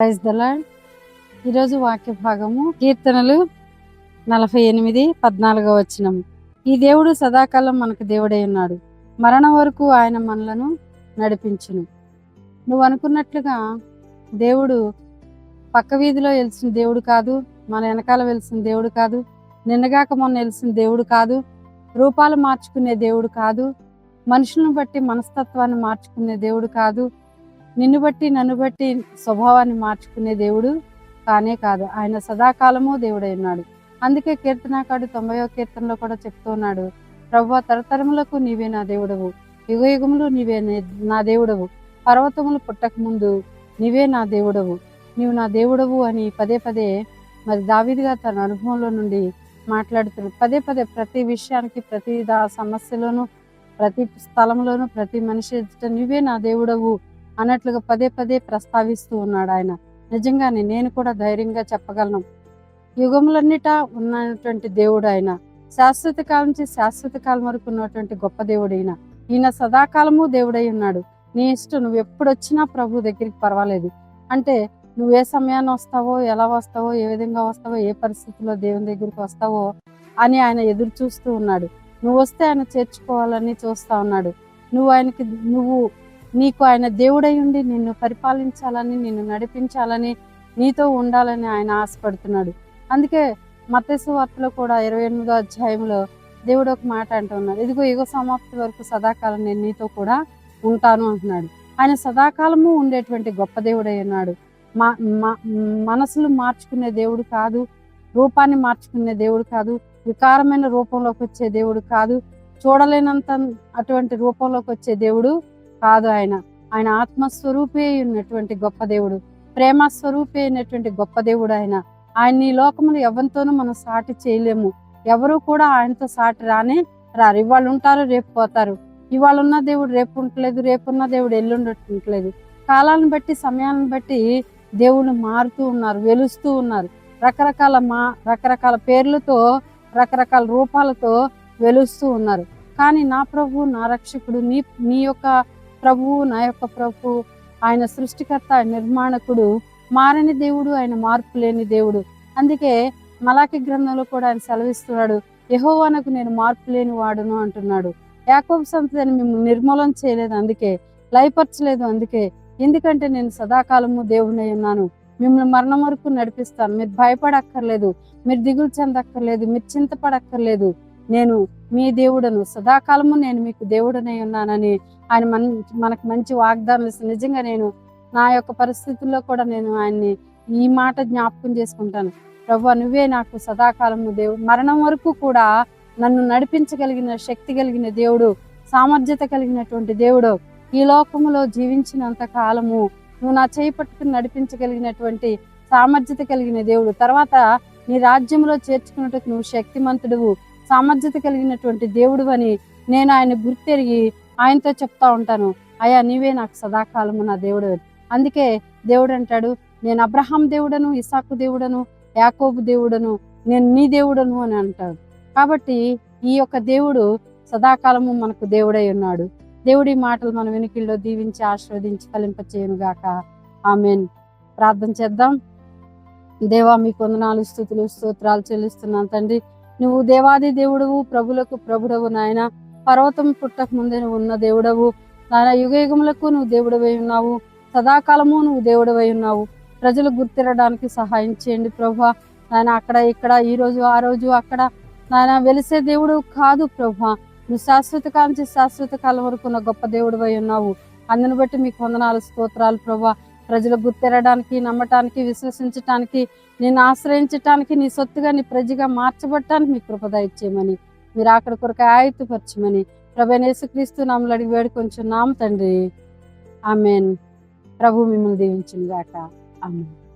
Praise the Lord ఈరోజు వాక్య భాగము కీర్తనలు నలభై ఎనిమిది పద్నాలుగో వచనం. ఈ దేవుడు సదాకాలం మనకు దేవుడై ఉన్నాడు. మరణం వరకు ఆయన మనలను నడిపించును. నువ్వు అనుకున్నట్లుగా దేవుడు పక్క వీధిలో వెలిసిన దేవుడు కాదు మన వెనకాల వెలిసిన దేవుడు కాదు నిన్నగాక మొన్న వెలిసిన దేవుడు కాదు రూపాలు మార్చుకునే దేవుడు కాదు మనుషులను బట్టి మనస్తత్వాన్ని మార్చుకునే దేవుడు కాదు నిన్ను బట్టి నన్ను బట్టి స్వభావాన్ని మార్చుకునే దేవుడు కానే కాదు. ఆయన సదాకాలము దేవుడై ఉన్నాడు. అందుకే కీర్తనాకాడు తొంభయో కీర్తనలో కూడా చెప్తూ ఉన్నాడు. ప్రభు తరతరములకు నీవే నా దేవుడవు. యుగ యుగములు నీవే నా దేవుడవు. పర్వతములు పుట్టక ముందు నీవే నా దేవుడవు. నీవు నా దేవుడవు అని పదే పదే మరి దావిదిగా తన అనుభవంలో నుండి మాట్లాడుతున్నాడు పదే పదే ప్రతి విషయానికి ప్రతి దా సమస్యలోనూ ప్రతి స్థలంలోనూ ప్రతి మనిషి నువ్వే నా దేవుడవు. అన్నట్లుగా పదే పదే ప్రస్తావిస్తూ ఉన్నాడు ఆయన. నిజంగానే నేను కూడా ధైర్యంగా చెప్పగలను. యుగములన్నిటా ఉన్నటువంటి దేవుడు ఆయన శాశ్వత కాలం నుంచి శాశ్వత కాలం వరకు ఉన్నటువంటి గొప్ప దేవుడు ఈయన ఈయన సదాకాలము దేవుడై ఉన్నాడు. నీ ఇష్టం నువ్వు ఎప్పుడు వచ్చినా ప్రభు దగ్గరికి పర్వాలేదు. అంటే నువ్వు ఏ సమయాన్ని వస్తావో ఎలా వస్తావో ఏ విధంగా వస్తావో ఏ పరిస్థితిలో దేవుని దగ్గరికి వస్తావో అని ఆయన ఎదురు చూస్తూ ఉన్నాడు. నువ్వు వస్తే ఆయన చేర్చుకోవాలని చూస్తా ఉన్నాడు. నువ్వు ఆయనకి నువ్వు నీకు ఆయన దేవుడై ఉండి నిన్ను పరిపాలించాలని నిన్ను నడిపించాలని నీతో ఉండాలని ఆయన ఆశపడుతున్నాడు. అందుకే మత్స్సు వార్తలో కూడా ఇరవై ఎనిమిదో అధ్యాయంలో దేవుడు ఒక మాట అంటున్నాడు ఇదిగో యుగ సమాప్తి వరకు సదాకాలం నేను నీతో కూడా ఉంటాను అంటున్నాడు. ఆయన సదాకాలము ఉండేటువంటి గొప్ప దేవుడై ఉన్నాడు. మా మా- మనసులు మార్చుకునే దేవుడు కాదు రూపాన్ని మార్చుకునే దేవుడు కాదు వికారమైన రూపంలోకి వచ్చే దేవుడు కాదు చూడలేనంత అటువంటి రూపంలోకి వచ్చే దేవుడు కాదు ఆయన. ఆయన ఆత్మస్వరూపే ఉన్నటువంటి గొప్ప దేవుడు. ప్రేమ స్వరూపే అయినటువంటి గొప్ప దేవుడు ఆయన. ఆయన ఈ లోకములు ఎవరితోనూ మనం సాటి చేయలేము. ఎవరు కూడా ఆయనతో సాటి రానే రారు. ఇవాళ ఉంటారు రేపు పోతారు. ఇవాళ ఉన్న దేవుడు రేపు ఉండట్లేదు రేపున్న దేవుడు ఎల్లుండట్లేదు కాలాన్ని బట్టి సమయాన్ని బట్టి దేవుడు మారుతూ ఉన్నారు వెలుస్తూ ఉన్నారు. రకరకాల మా రకరకాల పేర్లతో రకరకాల రూపాలతో వెలుస్తూ ఉన్నారు. కానీ నా ప్రభు నా రక్షకుడు నీ నీ యొక్క ప్రభువు నా యొక్క ప్రభు ఆయన సృష్టికర్త ఆయన నిర్మాణకుడు మారని దేవుడు ఆయన మార్పు లేని దేవుడు. అందుకే మలాకి గ్రంథంలో కూడా ఆయన సెలవిస్తున్నాడు యహోవానకు నేను మార్పు లేని వాడును అంటున్నాడు. యాకోబు సంతతిని మిమ్మల్ని నిర్మూలన చేయలేదు అందుకే లయపరచలేదు అందుకే ఎందుకంటే నేను సదాకాలము దేవుడై ఉన్నాను. మిమ్మల్ని మరణం వరకు నడిపిస్తాను. మీరు భయపడక్కర్లేదు మీరు దిగులు చెందక్కర్లేదు మీరు చింతపడక్కర్లేదు. నేను మీ దేవుడను సదాకాలము నేను మీకు దేవుడనై ఉన్నానని ఆయన మన మనకు మంచి వాగ్దానం ఇస్తుంది. నిజంగా నేను నా యొక్క పరిస్థితుల్లో కూడా నేను ఆయన్ని ఈ మాట జ్ఞాపకం చేసుకుంటాను. ప్రభు నువ్వే నాకు సదాకాలము దేవుడు మరణం వరకు కూడా నన్ను నడిపించగలిగిన శక్తి కలిగిన దేవుడు సామర్థ్యత కలిగినటువంటి దేవుడు ఈ లోకములో జీవించినంత కాలము నువ్వు నా చేయి పట్టుకుని నడిపించగలిగినటువంటి సామర్థ్యత కలిగిన దేవుడు. తర్వాత నీ రాజ్యంలో చేర్చుకున్నట్టుకు నువ్వు శక్తిమంతుడువు సామర్థ్యత కలిగినటువంటి దేవుడు అని నేను ఆయన గుర్తెరిగి ఆయనతో చెప్తా ఉంటాను అయ్యా నీవే నాకు సదాకాలము నా దేవుడు అందుకే దేవుడు అంటాడు నేను అబ్రహాం దేవుడను ఇసాకు దేవుడను యాకోబు దేవుడను నేను నీ దేవుడను అని అంటాడు. కాబట్టి ఈ యొక్క దేవుడు సదాకాలము మనకు దేవుడై ఉన్నాడు. దేవుడి మాటలు మన వెనుకల్లో దీవించి ఆశీర్వదించి ఫలింపచేయనుగాక ఆమెన్. ప్రార్థన చేద్దాం. దేవా మీ కొందనాలు స్థుతులు స్తోత్రాలు చెల్లిస్తున్నాను తండ్రి. నువ్వు దేవాది దేవుడవు ప్రభులకు ప్రభుడవు నాయన. పర్వతం పుట్టక ముందే నువ్వు ఉన్న దేవుడవు. నాయన యుగ యుగములకు నువ్వు దేవుడవై ఉన్నావు. సదాకాలము నువ్వు దేవుడవై ఉన్నావు. ప్రజలు గుర్తిరడానికి సహాయం చేయండి ప్రభా. నాయన అక్కడ ఇక్కడ ఈ రోజు ఆ రోజు అక్కడ. నాయన వెలిసే దేవుడు కాదు ప్రభా. నువ్వు శాశ్వత కాలం నుంచి శాశ్వత కాలం వరకు ఉన్న గొప్ప దేవుడు అయి ఉన్నావు. అందుని బట్టి మీకు వందనాలు స్తోత్రాలు ప్రభా. ప్రజలు గుర్తెరడానికి నమ్మటానికి విశ్వసించటానికి నేను ఆశ్రయించటానికి నీ సొత్తుగా నీ ప్రజగా మార్చబడటానికి మీ కృపద ఇచ్చేయమని మీరు అక్కడ కొరకు ఆయుత్తపరచమని ప్రభు యేసుక్రీస్తు నామలు అడిగి వేడుకొంచున్నాం తండ్రి. ఆమెన్. ప్రభు మిమ్మల్ని దీవించిన గాక ఆమెన్.